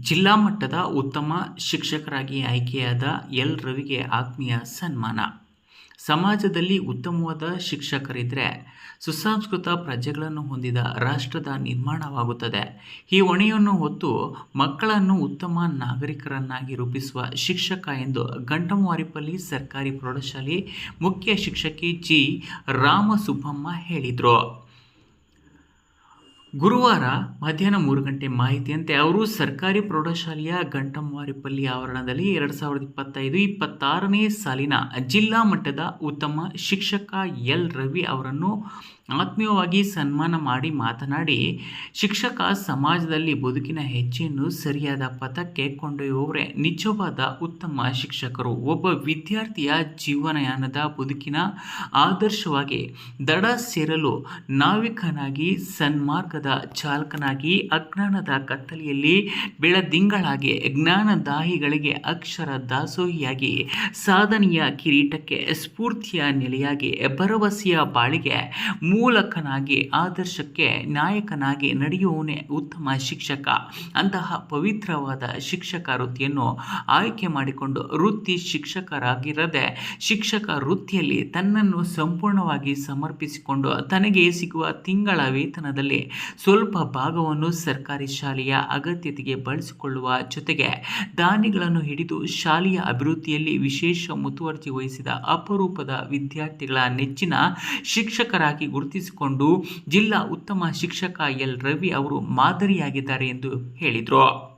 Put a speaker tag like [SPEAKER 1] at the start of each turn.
[SPEAKER 1] ಜಿಲ್ಲಾ ಮಟ್ಟದ ಉತ್ತಮ ಶಿಕ್ಷಕರಾಗಿ ಆಯ್ಕೆಯಾದ ಎಲ್. ರವಿಗೆ ಆತ್ಮೀಯ ಸನ್ಮಾನ. ಸಮಾಜದಲ್ಲಿ ಉತ್ತಮವಾದ ಶಿಕ್ಷಕರಿದ್ದರೆ ಸುಸಂಸ್ಕೃತ ಪ್ರಜೆಗಳನ್ನು ಹೊಂದಿದ ರಾಷ್ಟ್ರದ ನಿರ್ಮಾಣವಾಗುತ್ತದೆ. ಈ ಹೊಣೆಯನ್ನು ಹೊತ್ತು ಮಕ್ಕಳನ್ನು ಉತ್ತಮ ನಾಗರಿಕರನ್ನಾಗಿ ರೂಪಿಸುವ ಶಿಕ್ಷಕ ಎಂದು ಗಂಟಮವಾರಿಪಲ್ಲಿ ಸರ್ಕಾರಿ ಪ್ರೌಢಶಾಲೆ ಮುಖ್ಯ ಶಿಕ್ಷಕಿ ಜಿ. ರಾಮಸುಬ್ಬಮ್ಮ ಹೇಳಿದರು. ಗುರುವಾರ ಮಧ್ಯಾಹ್ನ ಮೂರು ಗಂಟೆ ಮಾಹಿತಿಯಂತೆ ಅವರು ಸರ್ಕಾರಿ ಪ್ರೌಢಶಾಲೆಯ ಗಂಟಮಾರಿಪಲ್ಲಿ ಆವರಣದಲ್ಲಿ ಎರಡು ಸಾವಿರದ ಇಪ್ಪತ್ತೈದು, ಇಪ್ಪತ್ತಾರನೇ ಸಾಲಿನ ಜಿಲ್ಲಾ ಮಟ್ಟದ ಉತ್ತಮ ಶಿಕ್ಷಕ ಎಲ್ ರವಿ ಅವರನ್ನು ಆತ್ಮೀಯವಾಗಿ ಸನ್ಮಾನ ಮಾಡಿ ಮಾತನಾಡಿ, ಶಿಕ್ಷಕ ಸಮಾಜದಲ್ಲಿ ಬದುಕಿನ ಹೆಜ್ಜೆಯನ್ನು ಸರಿಯಾದ ಪಥಕ್ಕೆ ಕೊಂಡೊಯ್ಯುವವರೇ ನಿಜವಾದ ಉತ್ತಮ ಶಿಕ್ಷಕರು. ಒಬ್ಬ ವಿದ್ಯಾರ್ಥಿಯ ಜೀವನಯಾನದ ಬದುಕಿನ ಆದರ್ಶವಾಗಿ ದಡ ಸೇರಲು ನಾವಿಕನಾಗಿ, ಸನ್ಮಾರ್ಗದ ಚಾಲಕನಾಗಿ, ಅಜ್ಞಾನದ ಕತ್ತಲೆಯಲ್ಲಿ ಬೆಳದಿಂಗಳಾಗಿ, ಜ್ಞಾನದಾಹಿಗಳಿಗೆ ಅಕ್ಷರ ದಾಸೋಹಿಯಾಗಿ, ಸಾಧನೆಯ ಕಿರೀಟಕ್ಕೆ ಸ್ಫೂರ್ತಿಯ ನೆಲೆಯಾಗಿ, ಭರವಸೆಯ ಬಾಳಿಗೆ ಮೂಲಕನಾಗಿ ಆದರ್ಶಕ್ಕೆ ನಾಯಕನಾಗಿ ನಡೆಯುವವನೇ ಉತ್ತಮ ಶಿಕ್ಷಕ. ಅಂತಹ ಪವಿತ್ರವಾದ ಶಿಕ್ಷಕ ವೃತ್ತಿಯನ್ನು ಆಯ್ಕೆ ಮಾಡಿಕೊಂಡು ವೃತ್ತಿ ಶಿಕ್ಷಕರಾಗಿರದೆ, ಶಿಕ್ಷಕ ವೃತ್ತಿಯಲ್ಲಿ ತನ್ನನ್ನು ಸಂಪೂರ್ಣವಾಗಿ ಸಮರ್ಪಿಸಿಕೊಂಡು ತನಗೆ ಸಿಗುವ ತಿಂಗಳ ವೇತನದಲ್ಲಿ ಸ್ವಲ್ಪ ಭಾಗವನ್ನು ಸರ್ಕಾರಿ ಶಾಲೆಯ ಅಗತ್ಯತೆಗೆ ಬಳಸಿಕೊಳ್ಳುವ ಜೊತೆಗೆ ದಾನಿಗಳನ್ನು ಹಿಡಿದು ಶಾಲೆಯ ಅಭಿವೃದ್ಧಿಯಲ್ಲಿ ವಿಶೇಷ ಮುತುವರ್ಜಿ ವಹಿಸಿದ ಅಪರೂಪದ ವಿದ್ಯಾರ್ಥಿಗಳ ನೆಚ್ಚಿನ ಶಿಕ್ಷಕರಾಗಿ ಗುರುತಿಸಿಕೊಂಡು ಜಿಲ್ಲಾ ಉತ್ತಮ ಶಿಕ್ಷಕ ಎಲ್ ರವಿ ಅವರು ಮಾದರಿಯಾಗಿದ್ದಾರೆ ಎಂದು ಹೇಳಿದರು.